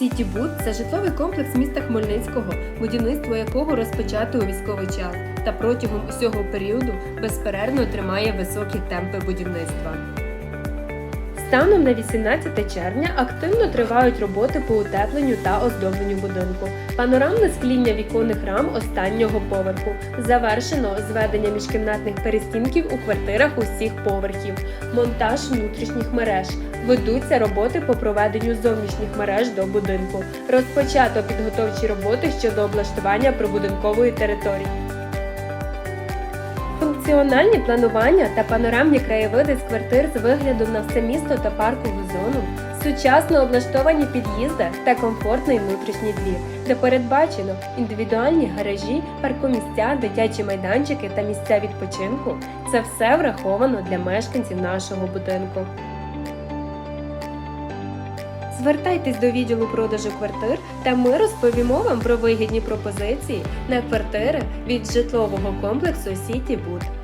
Сіті Буд це житловий комплекс міста Хмельницького, будівництво якого розпочато у військовий час та протягом усього періоду безперервно тримає високі темпи будівництва. Станом на 18 червня активно тривають роботи по утепленню та оздобленню будинку. Панорамне скління віконних рам останнього поверху. Завершено зведення міжкімнатних перестінків у квартирах усіх поверхів, монтаж внутрішніх мереж. Ведуться роботи по проведенню зовнішніх мереж до будинку. Розпочато підготовчі роботи щодо облаштування прибудинкової території. Функціональні планування та панорамні краєвиди з квартир з виглядом на все місто та паркову зону, сучасно облаштовані під'їзди та комфортний внутрішній двір, де передбачено індивідуальні гаражі, паркомісця, дитячі майданчики та місця відпочинку. Це все враховано для мешканців нашого будинку. Звертайтесь до відділу продажу квартир, та ми розповімо вам про вигідні пропозиції на квартири від житлового комплексу Сіті Буд.